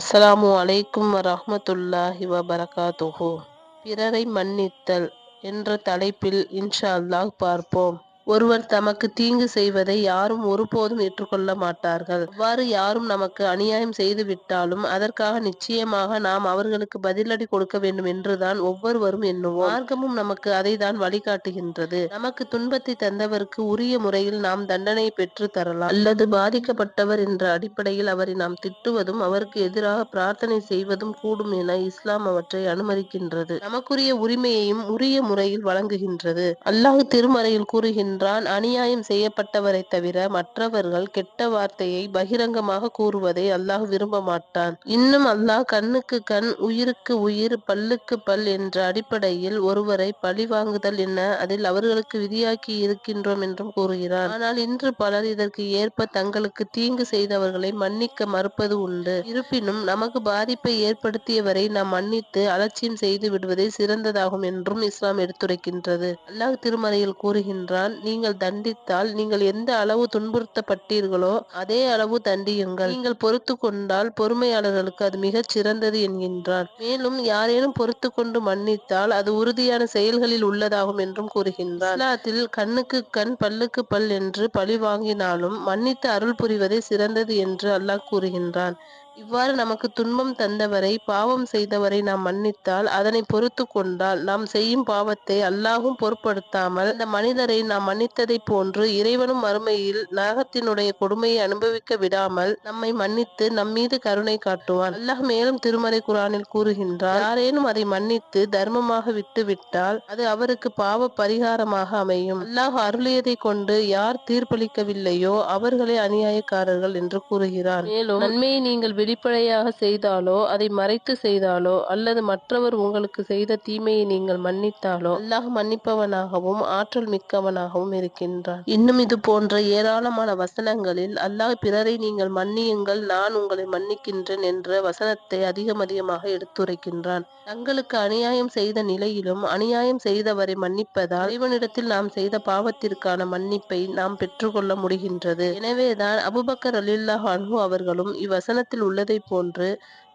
அஸ்ஸலாமு அலைக்கும் வரஹ்மத்துல்லாஹி வபரகாத்துஹு. பிறரை மன்னித்தல் என்ற தலைப்பில் இன்ஷா அல்லாஹ் பார்ப்போம். ஒருவர் தமக்கு தீங்கு செய்வதை யாரும் ஒருபோதும் ஏற்றுக்கொள்ள மாட்டார்கள். அவ்வாறு யாரும் நமக்கு அநியாயம் செய்து விட்டாலும் அதற்காக நிச்சயமாக நாம் அவர்களுக்கு பதிலடி கொடுக்க வேண்டும் என்றுதான் ஒவ்வொருவரும் எண்ணுவோம். மார்க்கமும் நமக்கு அதை தான் வழிகாட்டுகின்றது. நமக்கு துன்பத்தை தந்தவருக்கு உரிய முறையில் நாம் தண்டனை பெற்று தரலாம். அல்லது பாதிக்கப்பட்டவர் என்ற அடிப்படையில் அவரை நாம் திட்டுவதும் அவருக்கு எதிராக பிரார்த்தனை செய்வதும் கூடும் என இஸ்லாம் அவற்றை அனுமதிக்கின்றது. நமக்குரிய உரிமையையும் உரிய முறையில் வழங்குகின்றது. அல்லாஹ் திருமறையில் கூறுகின்ற கூறுகின்றான் அநியாயம் செய்யப்பட்டவரை தவிர மற்றவர்கள் கெட்ட வார்த்தையை பகிரங்கமாக கூறுவதை அல்லாஹ் விரும்ப மாட்டான். இன்னும் அல்லாஹ் கண்ணுக்கு கண் உயிருக்கு உயிர் பல்லுக்கு பல் என்ற அடிப்படையில் ஒருவரை பழி வாங்குதல் என்ன? அதில் அவர்களுக்கு விதியாக்கி இருக்கின்றோம் என்றும் கூறுகிறான். ஆனால் இன்று பலர் இதற்கு ஏற்ப தங்களுக்கு தீங்கு செய்தவர்களை மன்னிக்க மறுப்பது உண்டு. இருப்பினும் நமக்கு பாதிப்பை ஏற்படுத்தியவரை நாம் மன்னித்து அலட்சியம் செய்து விடுவதே சிறந்ததாகும் என்றும் இஸ்லாம் எடுத்துரைக்கின்றது. அல்லாஹ் திருமறையில் கூறுகின்றான் நீங்கள் தண்டித்தால் நீங்கள் எந்த அளவு துன்புறுத்தப்பட்டீர்களோ அதே அளவு தண்டியுங்கள். நீங்கள் பொறுத்து கொண்டால் பொறுமையாளர்களுக்கு அது மிகச் சிறந்தது என்கின்றார். மேலும் யாரேனும் பொறுத்து கொண்டு மன்னித்தால் அது உறுதியான செயல்களில் உள்ளதாகும் என்றும் கூறுகின்றார். இஸ்லாத்தில் கண்ணுக்கு கண் பல்லுக்கு பல் என்று பழி வாங்கினாலும் மன்னித்து அருள் புரிவதே சிறந்தது என்று அல்லாஹ் கூறுகின்றான். இவ்வாறு நமக்கு துன்பம் தந்தவரை பாவம் செய்தவரை நாம் மன்னித்தால் அதனை பொறுத்து கொண்டால் நாம் செய்யும் பாவத்தை அல்லாஹும் பொருட்படுத்தாமல் அந்த மனிதரை நாம் மன்னித்ததை போன்று இறைவனும் மறுமையில் நரகத்தினுடைய கொடுமையை அனுபவிக்க விடாமல் நம்மை மன்னித்து நம்மீது கருணை காட்டுவான். அல்லாஹ் மேலும் திருமறை குரானில் கூறுகின்றார் யாரேனும் அதை மன்னித்து தர்மமாக விட்டு விட்டால் அது அவருக்கு பாவ பரிகாரமாக அமையும். அல்லாஹ் அருளியதை கொண்டு யார் தீர்ப்பளிக்கவில்லையோ அவர்களே அநியாயக்காரர்கள் என்று கூறுகிறார். மேலும் நன்மையை நீங்கள் வெளிப்படையாக செய்தாலோ அதை மறைத்து செய்தாலோ அல்லது மற்றவர் உங்களுக்கு செய்த தீமையை நீங்கள் மன்னித்தாலோ அல்லாஹ் மன்னிப்பவனாகவும் ஆற்றல் மிக்கவனாகவும் இருக்கின்றான். இன்னும் இது போன்ற ஏராளமான வசனங்களில் அல்லாஹ் பிறரை நீங்கள் மன்னியுங்கள் நான் உங்களை மன்னிக்கின்றேன் என்ற வசனத்தை அதிகம் அதிகமாக எடுத்துரைக்கின்றான். தங்களுக்கு அநியாயம் செய்த நிலையிலும் அநியாயம் செய்தவரை மன்னிப்பதால் இறைவனிடத்தில் நாம் செய்த பாவத்திற்கான மன்னிப்பை நாம் பெற்றுக்கொள்ள முடிகின்றது. எனவேதான் அபுபக்கர் அலில்லாஹ் அன்ஹு அவர்களும் இவ்வசனத்தில் உள்ளதைப் போன்று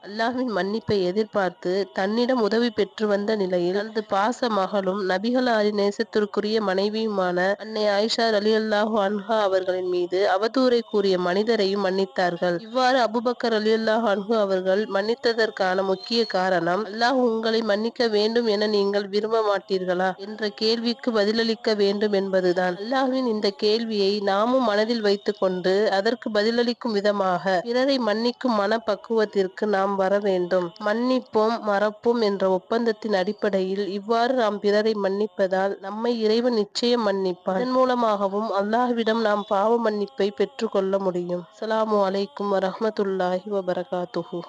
அல்லாஹ்வின் மன்னிப்பை எதிர்பார்த்து தன்னிடம் உதவி பெற்று வந்த நிலையில் தனது பாச மகளும் நபிகளாரி நேசத்திற்குரிய மனைவியுமான அன்னை ஆயிஷா அலி அல்லாஹு அன்ஹா அவர்களின் மீது அவதூறை கூறிய மனிதரையும் மன்னித்தார்கள். இவ்வாறு அபுபக்கர் அலி அல்லாஹு அன்ஹு அவர்கள் மன்னித்ததற்கான முக்கிய காரணம் அல்லாஹ் உங்களை மன்னிக்க வேண்டும் என நீங்கள் விரும்ப மாட்டீர்களா? என்ற கேள்விக்கு பதிலளிக்க வேண்டும் என்பதுதான். அல்லாஹ்வின் இந்த கேள்வியை நாமும் மனதில் வைத்துக் கொண்டு அதற்கு பதிலளிக்கும் விதமாக பிறரை மன்னிக்கும் மனப்பக்குவத்திற்கு நாம் வர வேண்டும். மன்னிப்போம் மறப்போம் என்ற ஒப்பந்தத்தின் அடிப்படையில் இவ்வாறு நாம் பிறரை மன்னிப்பதால் நம்மை இறைவன் நிச்சயம் மன்னிப்பான். இதன் மூலமாகவும் அல்லாஹ்விடம் நாம் பாவ மன்னிப்பை பெற்றுக்கொள்ள முடியும். அஸ்ஸலாமு அலைக்கும் வரஹ்மத்துல்லாஹி வபரகாத்துஹு.